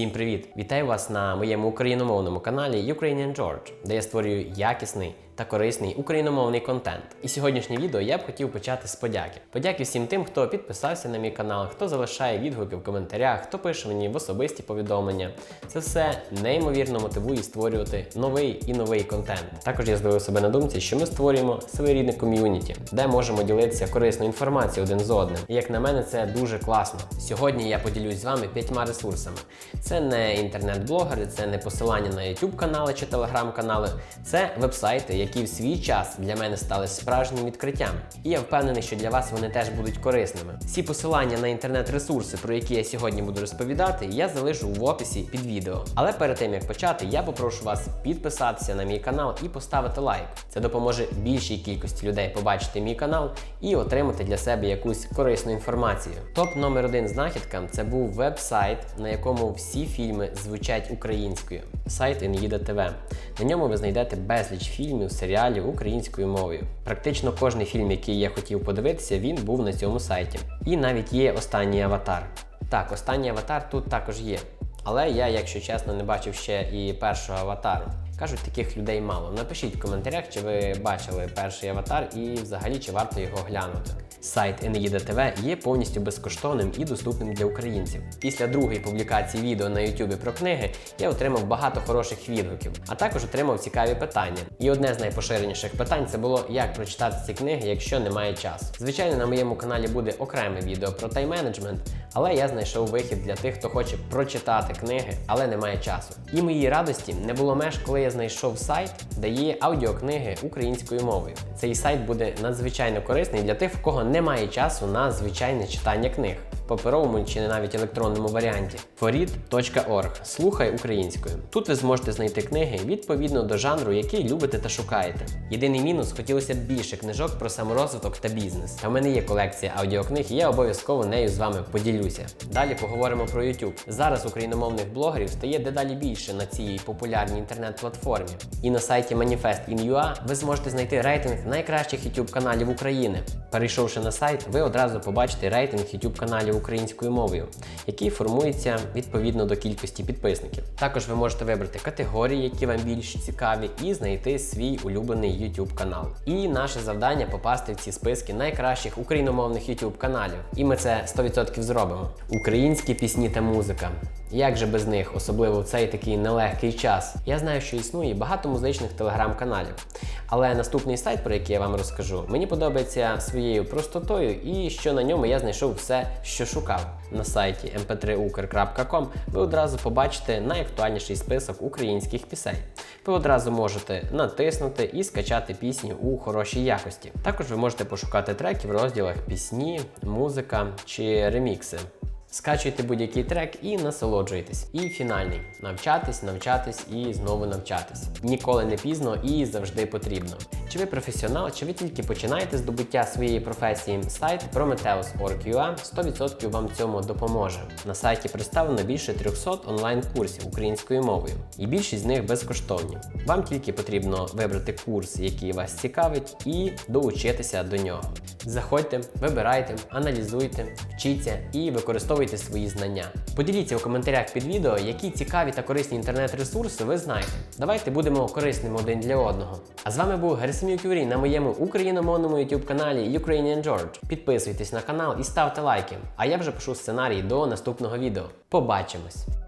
Всім привіт! Вітаю вас на моєму україномовному каналі Ukrainian George, де я створюю якісний та корисний україномовний контент. І сьогоднішнє відео я б хотів почати з подяки. Подяки всім тим, хто підписався на мій канал, хто залишає відгуки в коментарях, хто пише мені в особисті повідомлення. Це все неймовірно мотивує створювати новий і новий контент. Також я зловив себе на думці, що ми створюємо своєрідне ком'юніті, де можемо ділитися корисною інформацією один з одним. І як на мене, це дуже класно. Сьогодні я поділюсь з вами п'ятьма ресурсами. Це не інтернет-блогери, це не посилання на YouTube канали чи телеграм-канали, це вебсайти, які в свій час для мене стали справжнім відкриттям. І я впевнений, що для вас вони теж будуть корисними. Всі посилання на інтернет-ресурси, про які я сьогодні буду розповідати, я залишу в описі під відео. Але перед тим як почати, я попрошу вас підписатися на мій канал і поставити лайк. Це допоможе більшій кількості людей побачити мій канал і отримати для себе якусь корисну інформацію. Топ номер один знахідка це був веб-сайт, на якому всі фільми звучать українською. Сайт Ін'їда ТВ. На ньому ви знайдете безліч фільмів, серіалів українською мовою. Практично кожний фільм, який я хотів подивитися, він був на цьому сайті. І навіть є останній аватар. Так, останній аватар тут також є. Але я, якщо чесно, не бачив ще і першого аватару. Кажуть, таких людей мало. Напишіть в коментарях, чи ви бачили перший аватар і взагалі чи варто його глянути. Сайт Енеїда ТВ є повністю безкоштовним і доступним для українців. Після другої публікації відео на YouTube про книги я отримав багато хороших відгуків, а також отримав цікаві питання. І одне з найпоширеніших питань це було, як прочитати ці книги, якщо немає часу. Звичайно, на моєму каналі буде окреме відео про тайм-менеджмент, але я знайшов вихід для тих, хто хоче прочитати книги, але не має часу. І моїй радості не було меж, коли я знайшов сайт, де є аудіокниги українською мовою. Цей сайт буде надзвичайно корисний для тих, в кого немає часу на звичайне читання книг. Паперовому чи навіть електронному варіанті forid.org. Слухай українською. Тут ви зможете знайти книги відповідно до жанру, який любите та шукаєте. Єдиний мінус хотілося б більше книжок про саморозвиток та бізнес. Та в мене є колекція аудіокниг, і я обов'язково нею з вами поділюся. Далі поговоримо про YouTube. Зараз україномовних блогерів стає дедалі більше на цій популярній інтернет-платформі. І на сайті Manifest.in.ua ви зможете знайти рейтинг найкращих YouTube каналів України. Перейшовши на сайт, ви одразу побачите рейтинг YouTube каналів українською мовою, який формується відповідно до кількості підписників. Також ви можете вибрати категорії, які вам більш цікаві, і знайти свій улюблений YouTube канал. І наше завдання попасти в ці списки найкращих україномовних YouTube каналів. І ми це 100% зробимо. Українські пісні та музика. Як же без них, особливо в цей такий нелегкий час? Я знаю, що існує багато музичних телеграм-каналів. Але наступний сайт, про який я вам розкажу, мені подобається своєю простотою і що на ньому я знайшов все, що шукав. На сайті mp3ukr.com ви одразу побачите найактуальніший список українських пісень. Ви одразу можете натиснути і скачати пісні у хорошій якості. Також ви можете пошукати треки в розділах пісні, музика чи ремікси. Скачуйте будь-який трек і насолоджуйтесь. І фінальний навчатись, навчатись і знову навчатись. Ніколи не пізно і завжди потрібно. Чи ви професіонал, чи ви тільки починаєте здобуття своєї професії, сайт Prometheus.org.ua 100% вам цьому допоможе. На сайті представлено більше 300 онлайн-курсів українською мовою, і більшість з них безкоштовні. Вам тільки потрібно вибрати курс, який вас цікавить, і доучитися до нього. Заходьте, вибирайте, аналізуйте, вчіться і використовуйте свої знання. Поділіться у коментарях під відео, які цікаві та корисні інтернет-ресурси ви знаєте. Давайте будемо корисними один для одного. А з вами був Герасимів Кюрій на моєму україномовному YouTube каналі Ukrainian George. Підписуйтесь на канал і ставте лайки. А я вже пишу сценарій до наступного відео. Побачимось!